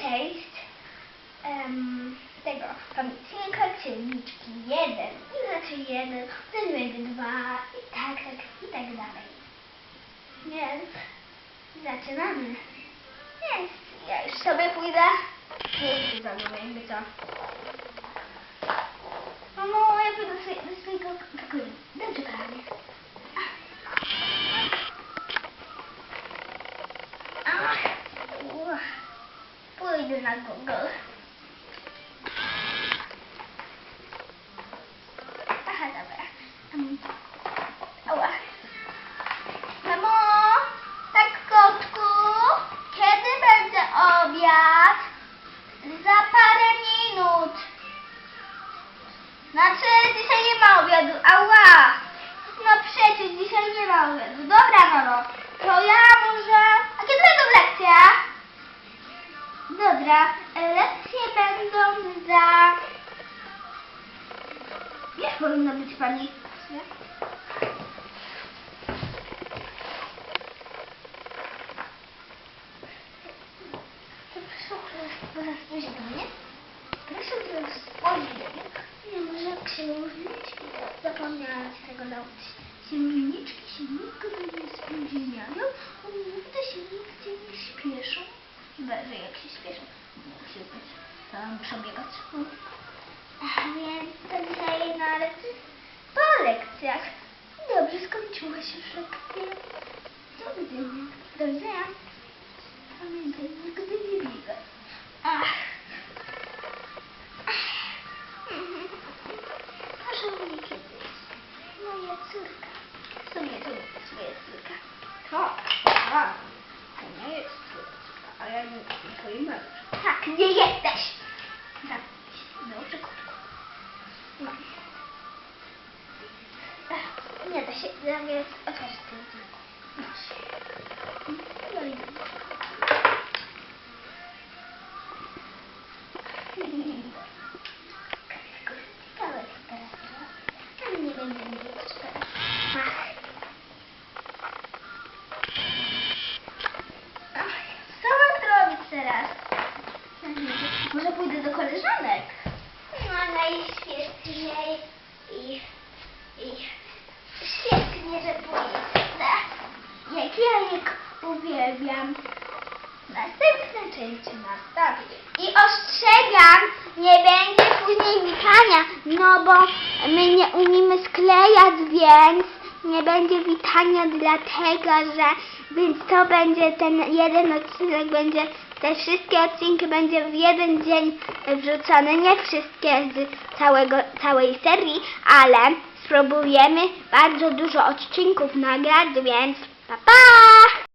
część tego pamiętnika, czyli liczki 1 i znaczy 1, potem będzie i tak, tak i tak dalej. Więc zaczynamy. Jest, ja już sobie pójdę. Nie za mną jakby to. Mamo, no, no, ja pójdę do swojego pokoju. Dobrze, kochanie. Tak kotku, kiedy będzie obiad? Za parę minut. Znaczy, dzisiaj nie ma obiadu, ała. No przecież dzisiaj nie ma obiadu. Dobra, mamo, to Jak powinno być pani? Proszę spojrzeć do mnie. Proszę teraz spojrzeć. Nie może księżniczki. Zapomniałam się tego nauczyć. Księżniczki się nigdy nie spóźniają, nigdy się nigdzie nie śpieszą. Chyba, że jak się śpieszą, musi być, to muszą lekcjach. Dobrze, skończyła się już lekcja. Do widzenia. Do widzenia. Pamiętaj, nigdy nie biegaj. Ach. Proszę mnie kiedyś. Moja córka. W sumie to swoja córka. To, a, to nie jest córka, a ja nie jestem twoim mężem. Tak, nie jesteś. Się. Masz. No i Ciekawe temperatura. Ale nie będzie mi już teraz. Ach. Ach, Co mam zrobić teraz? Może pójdę do koleżanek? No najświetniej i, i świetnie, że pójdę. Uwielbiam. Następna część nastąpi. I ostrzegam, nie będzie później witania, no bo my nie umiemy sklejać, więc nie będzie witania dlatego, że więc to będzie ten jeden odcinek będzie te wszystkie odcinki będzie w jeden dzień wrzucone, nie wszystkie z całego, całej serii, ale spróbujemy bardzo dużo odcinków nagrać, więc 拜拜。